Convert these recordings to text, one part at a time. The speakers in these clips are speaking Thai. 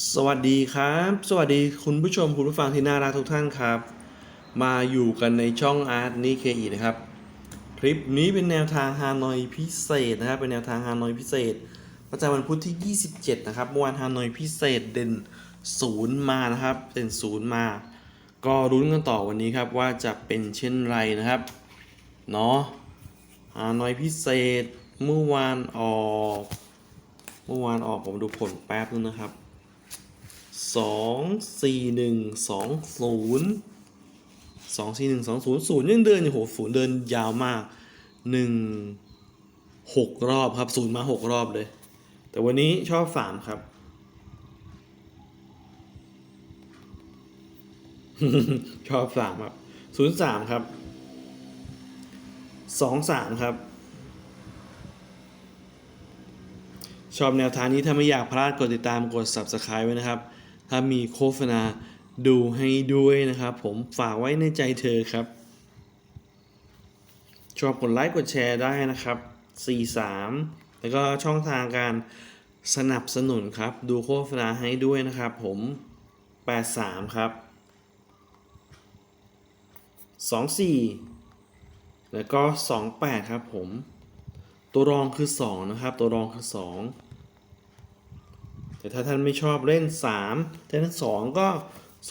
สวัสดีครับ สวัสดีคุณผู้ชมคุณผู้ฟังที่น่ารักทุกท่านครับ มาอยู่กันในช่องอาร์ตนี่เคอีนะครับ คลิปนี้เป็นแนวทางฮานอยพิเศษนะครับ เป็นแนวทางฮานอยพิเศษ ประจำวันพุธที่ 27 นะครับเมื่อวานฮานอยพิเศษเด่นศูนย์มานะครับ เด่นศูนย์มา ก็รุ้นกันต่อวันนี้ครับว่าจะเป็นเช่นไรนะครับ เนาะฮานอยพิเศษเมื่อวานออก เมื่อวานออกผมดูผลแป๊บนึงนะครับ สองสี่หนึ่งสองศูนย์สองสี่หนึ่งสองศูนย์ศูนย์ยังเดินอยู่โหศูนย์เดินยาวมากหนึ่งหกรอบครับศูนย์มาหกรอบเลย แต่วันนี้ชอบสามครับ ชอบสามครับศูนย์สามครับสองสามครับชอบแนวทางนี้ถ้าไม่อยากพลาดกดติดตามกด subscribe ไว้นะครับ ถ้ามีโฆษณาดูให้ด้วยนะครับ ผมฝากไว้ในใจเธอครับ ชอบกดไลค์กดแชร์ได้นะครับ 43 แล้วก็ช่องทางการสนับสนุนครับ ดูโฆษณาให้ด้วยนะครับ ผม 83 ครับ 24 แล้วก็ 28 ครับผม ตัวรองคือ 2 นะครับ ตัวรองคือ 2 แต่ถ้าท่านไม่ชอบเล่น3แต่ท่าน2ก็ 02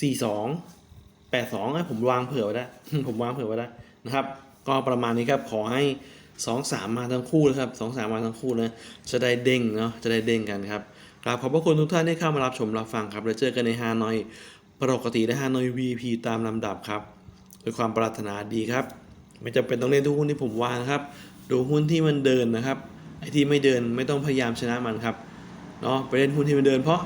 42 82ให้ผมวางเผื่อไว้ได้ผมวางเผื่อไว้ได้นะครับ ก็ประมาณนี้ครับขอให้ 2 3 มาทั้งคู่นะครับ 2 3 มาทั้งคู่นะจะได้เด้งเนาะจะได้เด้งกันครับกราบขอบพระคุณทุกท่านที่เข้ามารับชมรับฟังครับ แล้วเจอกันในฮานอยปกติและฮานอย VP ตามลำดับครับด้วยความปรารถนาดีครับ ไม่จำเป็นต้องเล่นทุกหุ้นที่ผมวางนะครับ ดูหุ้นที่มันเดินนะครับ อ้ที่ไม่เดินไม่ต้องพยายามชนะมันครับเนาะไปเล่นหุ้นที่มันเดิน เพราะ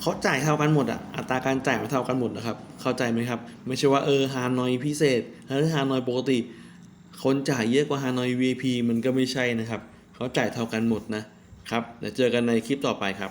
เขาจ่ายเท่ากันหมดอะอัตราการจ่ายมันเท่ากันหมดนะครับ เข้าใจไหมครับ ไม่ใช่ว่าเออฮานอยพิเศษหรือฮานอยปกติ คนจ่ายเยอะกว่าฮานอย VIP มันก็ไม่ใช่นะครับเขาจ่ายเท่ากันหมดนะครับเดี๋ยวเจอกันในคลิปต่อไปครับ